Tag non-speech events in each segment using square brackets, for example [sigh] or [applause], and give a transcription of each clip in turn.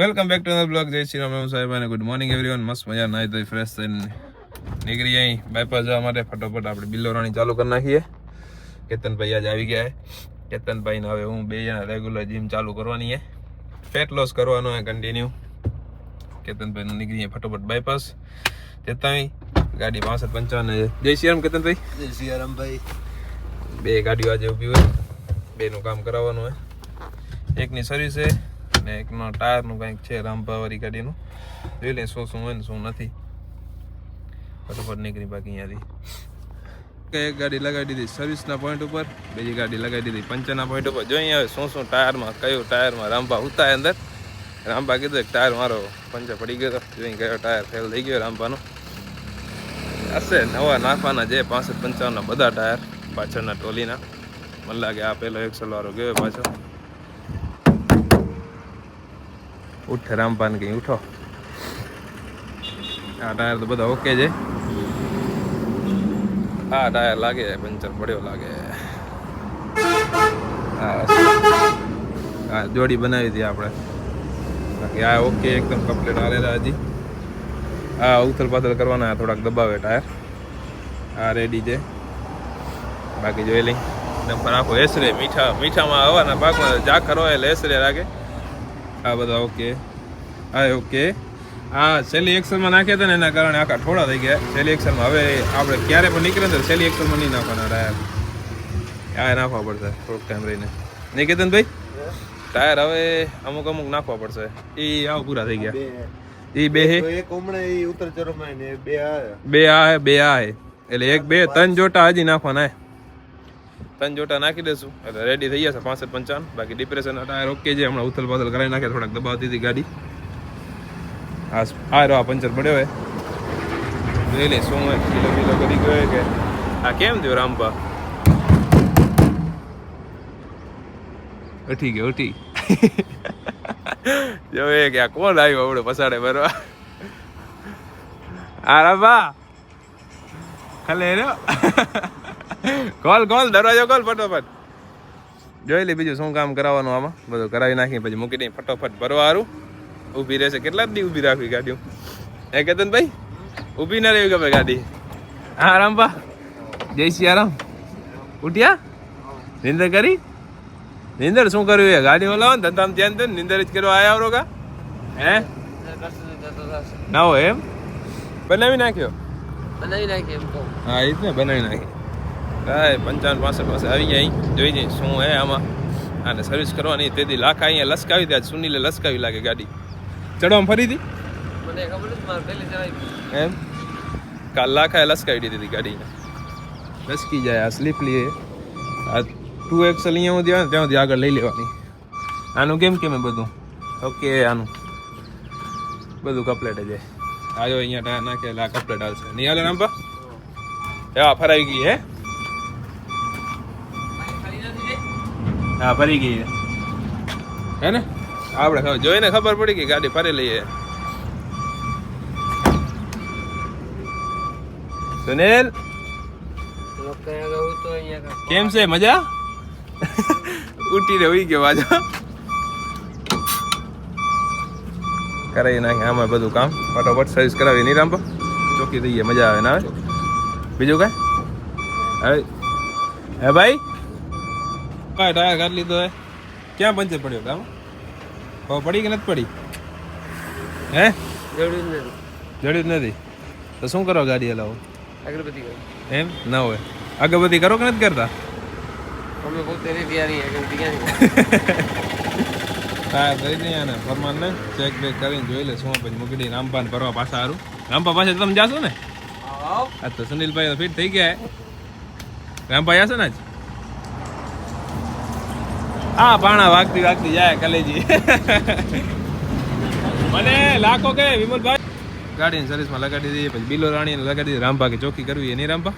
Welcome back to blog જય શ્રી રામ સાહેબ અને ગુડ મોર્નિંગ એવરીવન મસ્ત મજા નાઈ ધોઈ ફ્રેશ થઈને નીકળી અહીં બાયપાસ જવા માટે ફટોફટ આપણે બિલ્લોરાણી ચાલુ કરી નાખીએ. કેતનભાઈ આજે આવી ગયા કેતનભાઈને હવે હું બે જણા રેગ્યુલર જીમ ચાલુ કરવાની છે. ફેટ લોસ કરવાનો છે કન્ટિન્યુ કેતનભાઈનું નીકળીએ ફટોફટ બાયપાસ તેતાવી ગાડી પાસઠ પંચાવન જય શ્રી રામ કેતનભાઈ. જય શ્રી રામભાઈ બે ગાડીઓ આજે ઊભી હોય. બેનું કામ કરાવવાનું હોય એકની સર્વિસ છે. અને એકનો ટાયરનું કંઈક છે રામભાવાળી ગાડીનું. જોઈ લે શું શું હોય ને શું નથી. બરોબર નીકળી બાકી અહીંયાથી. એક ગાડી લગાડી દીધી સર્વિસના પોઈન્ટ ઉપર, બીજી ગાડી લગાડી દીધી પંચરના પોઈન્ટ ઉપર. જોઈએ હવે શું શું ટાયરમાં, કયું ટાયરમાં રામભા ઉતાય અંદર? રામભા કીધું એક ટાયર મારો પંચર પડી ગયો. જોઈ કયો ટાયર ફેલ થઈ ગયો રામભાનો. હશે નવા નાખવાના જે પાસઠ પંચાવનના બધા ટાયર પાછળના ટોલીના. મને લાગે આ પેલો એક્સલ વાળો ગયો પાછો. ઉઠે રામપાન કઈ ઉઠો. આ ટાયર તો બધા ઓકે છે. આ ટાયર લાગે, પંચર પડ્યો લાગે. હા જોડી બનાવી હતી આપણે. બાકી આ ઓકે એકદમ કમ્પ્લીટ હાલેલા હજી. આ ઉથલ પાથલ કરવાના થોડાક દબાવે ટાયર. આ રેડી છે. બાકી જોઈ લઈ. નંબર આખો એસરે મીઠા, મીઠામાં આવવાના પાકમાં ઝાકર હોય એટલે એસરે લાગે આ બધા ઓકે હા ઓકે આ સેલી એક્સલમાં નાખ્યા હતા ને એના કારણે આખા થોડા થઈ ગયા. સેલી એક્સલમાં હવે આપણે ક્યારે પણ નીકળે ને સેલી એક્સલમાં નહીં નાખવાના ટાયર આ નાખવા પડશે થોડોક ટાઈમ રહીને. નહીં કેતન ભાઈ ટાયર હવે અમુક અમુક નાખવા પડશે. એ આવ પૂરા થઈ ગયા. એ બે હે? એક હમણાં એ ઉત્તર ચરમાય બે આ. બે આ બે આ એટલે એક બે ત્રણ જોટા હજી નાખવાના હે. ત્રણ જોટા નાખી દેશું. એટલે રેડી થઈ જશે પાસઠ પંચાવન. બાકી ડિપ્રેશન ટાયર ઓકે છે હમણાં ઉથલ પાથલ કરાવી નાખે થોડાક દબાવતી હતી ગાડી. હા આ રહ્યો આ પંચર પડ્યો હોય જોઈ લે શું હોય. કિલો કિલો કરી ગયો કે. આ કેમ થયો રામપા? ઉઠી ગયો ઉઠી. [laughs] જો એ કે આ કોણ આવ્યો આપણે પસાડે બરવા આ રામપા. ખાલે રહ્યો [laughs] કોલ કોલ દરવાજો કોલ ફટોફટ. જોઈ લે બીજું શું કામ કરાવવાનું આમાં? બધું કરાવી નાખી પછી મૂકી દઈ ફટોફટ ભરવા હારું ઊભી રહેશે. કેટલા દી ઊભી રાખવી ગાડીઓ? એ કેતન ભાઈ ઊભી ના રહેવી ગમે ગાડી. હા રામપા જય સિયારામ ઉઠ્યા? નિંદર કરી? નિંદર શું કર્યું એ? ગાડી ઓલાવો ને ધંધામ ધ્યાન દે નિંદર જ કરવા આવ્યા આવરો કા હે? ના હોય એમ? બનાવી નાખ્યો? બનાવી નાખ્યો હા એ જ ને બનાવી નાખી. કાંઈ પંચાવન પાસઠ પાસે આવી જાય જોઈ જઈ શું હે આમાં. અને સર્વિસ કરવાની. તેથી લાખા અહીંયા લસકાવી દે. સુનીલે લસકાવી લાગે ગાડી. ચડવામાં ફરીથી મને ખબર એમ? કાલ લાખાએ લસકાવી દીધી ગાડીને. લસકી જાય આ સ્લીપ લઈએ આ ટુ એક્સલ અહીંયા સુધી આવે ત્યાંથી ત્યાં સુધી આગળ લઈ લેવાની. આનું કેમ કેમ બધું? ઓકે આનું. બધું કપલેટ જાય આવ્યો અહીંયા નાખે આ કપલેટ હાલશે. નહીં હાલે રામપા એવા ફરાઈ ગઈ હે? હા, ફરી ગઈ. હે ને? આપણે જોઈને ખબર પડી કે ગાડી ફરી લઈએ. સુનિલ? ગયું કેમ છે? મજા? [laughs] ઉઠીને ઉઈ ગયો વાજો કરાવી નાખે આમાં બધું કામ. ફટાફટ સર્વિસ કરાવી. નહીં રામ ચોકી દઈએ મજા આવે ને આવે બીજું કાંઈ? હવે? હે ભાઈ? કાંઈ ટાયર કાઢ લીધો હે ક્યાં પંચર પડ્યો કામ? હો પડી કે નથી પડી? હે? જડ્યું નથી. જડ્યું જ નથી. તો શું કરો ગાડી હલાવો? અગરબત્તી કરી. એમ? ના હોય. અગરબત્તી કરો કે નથી કરતા? અમે પોતે નહીં તૈયારી અગરબત્તી ક્યાં [laughs] હા દઈ દઈએ ને ફરમાન ને ચેક બેક કરીને જોઈ લે શું પછી મૂકી દઈ રામપાન ફરવા પાછા સારું રામપા પાસે તમે જાશો ને? હા આ તો સુનિલભાઈ તો ફિટ થઈ ગયા. રામભાઈ આવશે ને આજ? હા પાણા વાગતી વાગતી જાય કલેજી. મને લાખો કે વિમલભાઈ. ગાડીની સર્વિસમાં લગાડી દઈએ પછી બિલો રાણીને લગાડી દઈએ રામભા કે ચોકી કરવી એ નહીં રામભા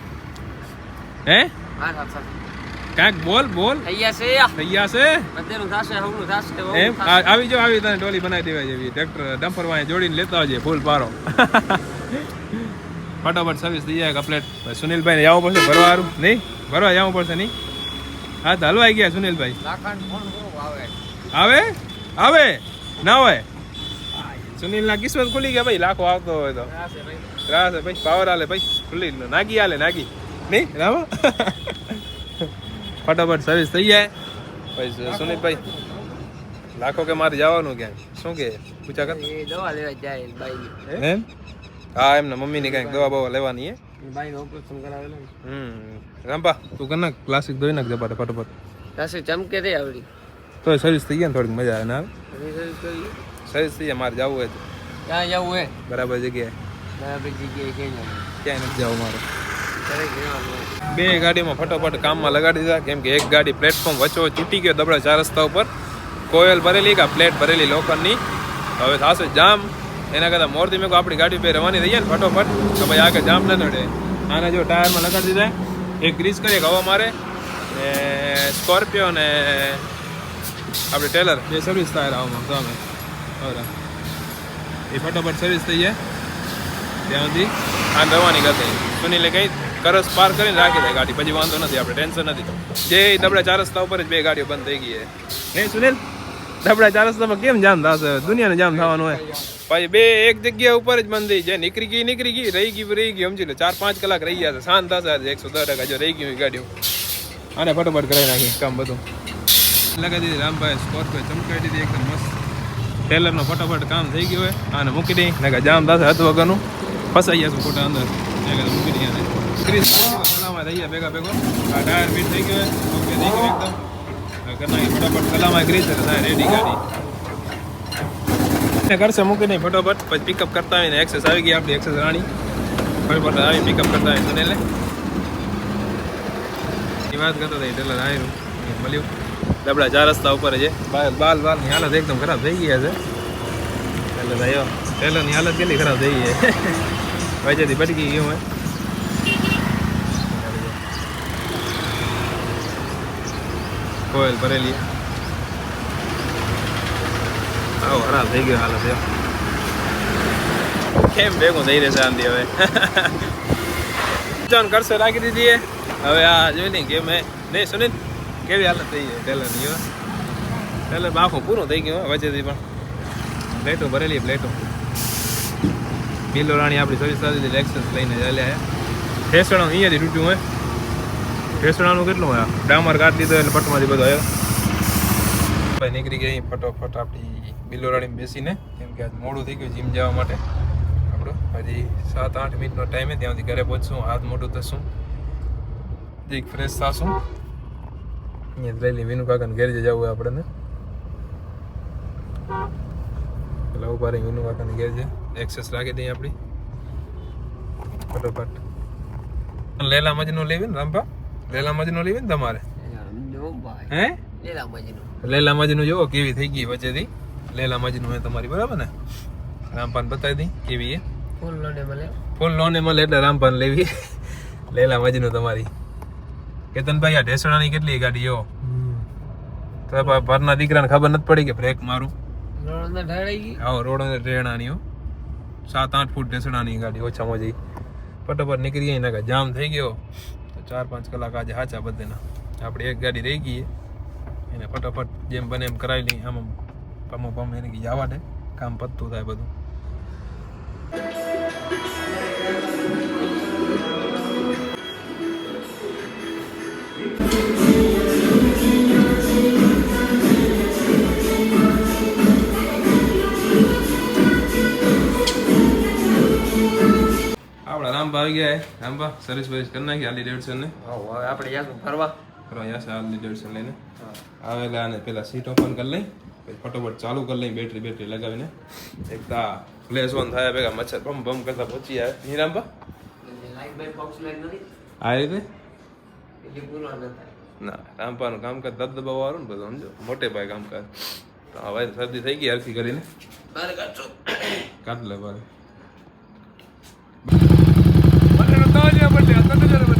હે? કાંઈક બોલ બોલ. અહીંયા છે થઈ છે? બધેનું થશે હવનું થશે એમ? આવી જો આવી તને ટોલી બનાવી દેવાય જેવી. ટ્રેક્ટર ડમ્પર વાય જોડીને લેતા આવજે ફૂલ પારો. ફટાફટ સર્વિસ થઈ જાય કપ્લેટ સુનિલભાઈ ને જવું પડશે ભરવા નહીં? ભરવા જવું પડશે નહીં? હા તો હલવાઈ ગયા સુનિલભાઈ. આવે? આવે? આવે? ના હોય? સુનિલ ના કિસ્મત ખુલી ગયા ભાઈ લાખો આવતો હોય તો. થશે ભાઈ. પાવર આલે ભાઈ. ખુલી નાગી આલે નાગી. નહીં? રામા? ફટાફટ સર્વિસ થઈ જાય. ભાઈ સુનિલભાઈ લાખો કે મારે જવાનું ક્યાંય? શું કે? પૂછા કર. દવા લેવા જાય એમ? હા એમને મમ્મીની કાંઈક દવા બવા લેવાની હે. બાઈ ઓપરેશન કરાવેલું હમ રામપા તું કર ક્લાસિક ધોઈ નાખ જપાટે ફટાફટ. ક્લાસિક ચમકે તે આવડી. તો સર્વિસ થઈ ગયા ને થોડીક મજા આવે ને સર્વિસ થઈ જાય મારે જવું હોય ક્યાં જવું હે બરાબર જગ્યાએ. બરાબર જગ્યાએ ક્યાં ક્યાંય નથી જવું મારે. હોય. બે ગાડીમાં ફટોફટ કામમાં લગાડી દીધા કેમ કે એક ગાડી પ્લેટફોર્મ વચ્ચો ચૂટી ગયો દબડા ચાર રસ્તા ઉપર. કોયલ ભરેલી કા પ્લેટ ભરેલી લોખંડની હવે થશે જામ. એના કરતાં મોરથી મેં આપણી ગાડી બે રવાની જાય ને ફટોફટ. તો ભાઈ આગળ જામ ન નડે. આને જો ટાયરમાં લગાડી દીધા. એક ગ્રીસ કરી, એક હવા મારે. ને સ્કોર્પિયો ને આપણે ટેલર. બે સર્વિસ થાય આવામાં તો અમે. હવે એ ફટોફટ સર્વિસ થઈ જાય. ત્યાં સુધી આ રવાની કરતી સુનિલે કંઈ કરસ પાર કરીને રાખી દે ગાડી. પછી વાંધો નથી, આપણે ટેન્શન નથી. જે દબડા ચાર રસ્તા ઉપર જ બે ગાડીઓ બંધ થઈ ગઈ છે. હે સુનિલ? દબડા ચારસ્તામાં કેમ જામ થશે? દુનિયાને જામ થવાનું હોય. પછી બે એક જગ્યા ઉપર જ બંધ જે નીકળી ગઈ નીકળી ગઈ, રહી ગઈ રહી ગઈ, સમજી લે. ચાર પાંચ કલાક રહી ગયા છે. શાંત થશે આજે એકસો દસ ટકા. જો રહી ગયું ગાડીઓ. આને ફટોફટ કરાવી નાખી કામ બધું. લગાવી દીધી રામભાઈ સ્કોર્પિયો, ચમકાવી દીધી એકદમ મસ્ત. ટેલરનો ફટાફટ કામ થઈ ગયું હોય. આને મૂકી દઈ ને જામ થશે હતું વગરનું. ફસાઈ ગયા છું ખોટા અંદર. મૂકી દઈએ ક્રીસ ભેગા ભેગો. આ ટાયર ફીટ થઈ ગયો ઓકે, થઈ ગયો એકદમ. ફટાફટ કલામાં કરી રેડી ગાડી. કરશે મૂકી નહીં ફટાફટ, પછી પિકઅપ કરતા આવીને એક્સેસ આવી ગઈ આપણી એક્સેસ રાણી. ફટોફટ આવી પિકઅપ કરતા આવીને લે એ. વાત કરતો હતો ટેલર આવ્યું મળ્યું. લબડા ચાર રસ્તા ઉપર છે. બાલ બાલ બાલની હાલત એકદમ ખરાબ થઈ ગઈ છે એટલે ભાઈઓ ટેલરની હાલત કેટલી ખરાબ થઈ ગઈ છે [laughs] વચ્ચેથી ભટકી ગયું હોય કોયલ ભરેલી આવો ખરાબ થઈ ગયો હાલત એમ કેમ ભેગું થઈ રહેશે આંધી હવે ચાલ કરશે રાખી દીધી. હવે આ જોઈ લઈ કે મેં નહીં સુનિલ કેવી હાલત થઈ છે ટેલરની હવે ટેલર આખું પૂરું થઈ ગયું વચ્ચેથી પણ પ્લેટો ભરેલી પ્લેટો બિલો રાણી આપણી સર્વિસ સારી દીધી લેક્સસ લઈને ચાલ્યા છે ફેસણો અહીંયાથી તૂટ્યું હોય ઠેસણાનું કેટલું હોય? ડામર કાઢ દીધો એટલે પટમાંથી બધો આવ્યો ભાઈ નીકળી ગઈ ફટોફટ આપણી બિલ્લો બેસીને, કેમ કે આજ મોડું થઈ ગયું જીમ જવા માટે. આપણું હજી સાત આઠ મિનિટનો ટાઈમ છે, ત્યાંથી ઘરે પહોંચશું, હાથ મોટું થશું જીક ફ્રેશ થશું. અહીંયા લઈ લઈ વિનુ કાકાને ઘેર જવું હોય આપણને. એટલે ઊભા રહી વિનુ કાકાને ઘેર જે. એક્સેસ રાખી દઈએ આપણી. ફટોફટ. લેલા મજનો લેવી ને રામભા? લેલા મજનો લેવી ને તમારે? હે? લેલા મજનુ. લેલા મજનું જોવો કેવી થઈ ગઈ વચ્ચેથી. લેલા મજનું હે તમારી બરાબર ને? રામપાન બતાવી દી કેવી હે? ફૂલ લોને મળે ફૂલ લોને મળે એટલે રામપાન લેવી. લેલા મજનું તમારી. કેતનભાઈ આ ઢેસણાની કેટલી ગાડી જો તો ભરના દીકરાને ખબર નથી પડી કે બ્રેક મારું? રોડ ઢળાઈ ગઈ. રોડ ઢેણાની હો. સાત આઠ ફૂટ ઢેસણાની ગાડી ઓછામાં ઓછી. ફટાફટ નીકળી ગઈ નાખા જામ થઈ ગયો. ચાર પાંચ કલાક આજે હાચા બધેના આપણે એક ગાડી રહી ગઈ એને ફટાફટ જેમ બને એમ કરાવી લઈ આમ પમો પમ એને જવા દે કામ પતતું થાય બધું આવી ગયા હે. રામભા સર્વિસ બર્વિસ કરી નાખી આલી ડેડસો ને. હા હવે આપણે જાશું ફરવા? કરવા જશે આલી ડેડસો લઈને. આવેલા અને પેલા સીટ ઓપન કરી લઈ પછી ફટોફટ ચાલુ કરી લઈ બેટરી બેટરી લગાવીને. એક તા ફ્લેશ ઓન થાય ભેગા મચ્છર બમ બમ કરતા પહોંચી આવે નહીં રામબા લાઈટ બાઈટ બોક્સ આ રીતે? ન રામપાનું કામકાજ દબદબા વાળું ને બધું સમજો? મોટે ભાઈ કામકાજ. તો હવે શરદી થઈ ગઈ હરખી કરીને. કાઢ લે ભાઈ બર્થડે તો